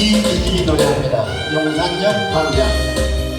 이기기 노래합니다. 용산역 광장.